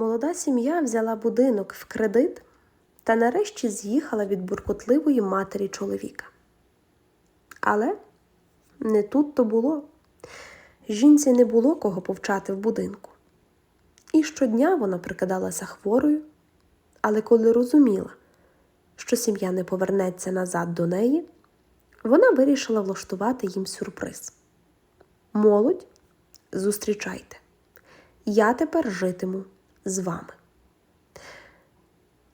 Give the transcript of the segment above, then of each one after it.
Молода сім'я взяла будинок в кредит та нарешті з'їхала від буркотливої матері чоловіка. Але не тут то було. Жінці не було кого повчати в будинку. І щодня вона прикидалася хворою, але коли розуміла, що сім'я не повернеться назад до неї, вона вирішила влаштувати їм сюрприз. Молодь, зустрічайте. Я тепер житиму з вами.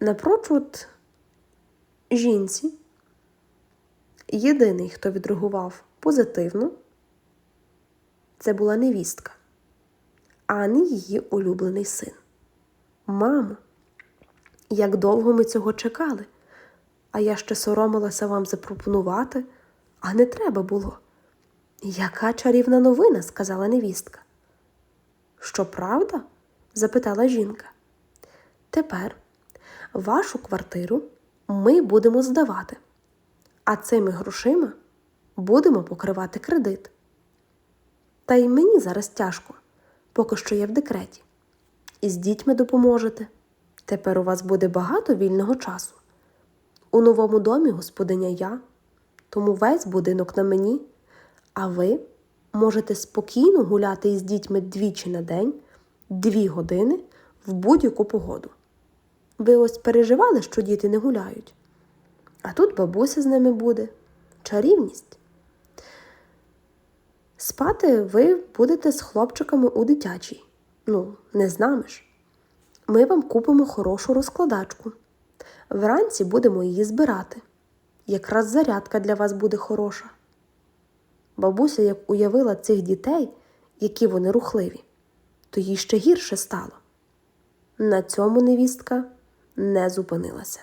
Напрочуд жінці, єдиний, хто відреагував позитивно, це була невістка, а не її улюблений син. Мамо, як довго ми цього чекали, а я ще соромилася вам запропонувати, а не треба було. Яка чарівна новина, сказала невістка. Що правда? Запитала жінка. Тепер вашу квартиру ми будемо здавати, а цими грошима будемо покривати кредит. Та й мені зараз тяжко, поки що я в декреті. І з дітьми допоможете. Тепер у вас буде багато вільного часу. У новому домі господиня я, тому весь будинок на мені, а ви можете спокійно гуляти із дітьми двічі на день, дві години в будь-яку погоду. Ви ось переживали, що діти не гуляють. А тут бабуся з ними буде. Чарівність. Спати ви будете з хлопчиками у дитячій. Ну, не з нами ж. Ми вам купимо хорошу розкладачку. Вранці будемо її збирати. Якраз зарядка для вас буде хороша. Бабуся, як уявила цих дітей, які вони рухливі, то їй ще гірше стало. На цьому невістка не зупинилася.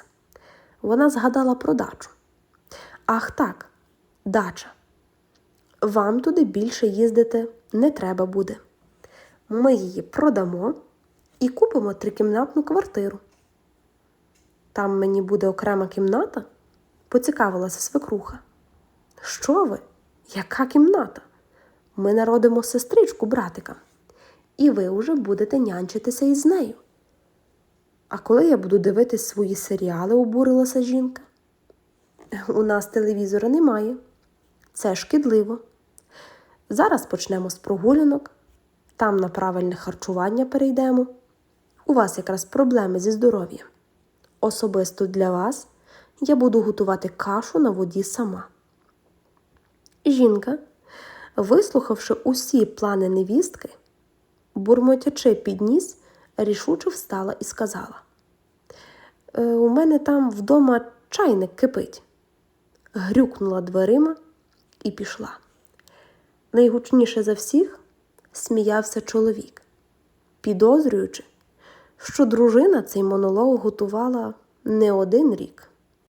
Вона згадала про дачу. Ах так, дача. Вам туди більше їздити не треба буде. Ми її продамо і купимо трикімнатну квартиру. Там мені буде окрема кімната? поцікавилася свекруха. Що ви? Яка кімната? Ми народимо сестричку братика, і ви вже будете нянчитися із нею. А коли я буду дивитись свої серіали, обурилася жінка. У нас телевізора немає. Це шкідливо. Зараз почнемо з прогулянок, там на правильне харчування перейдемо. У вас якраз проблеми зі здоров'ям. Особисто для вас я буду готувати кашу на воді сама. Жінка, вислухавши усі плани невістки, бурмотячи під ніс, рішуче встала і сказала: «Е, У мене там вдома чайник кипить. Грюкнула дверима і пішла. Найгучніше за всіх сміявся чоловік, підозрюючи, що дружина цей монолог готувала не один рік.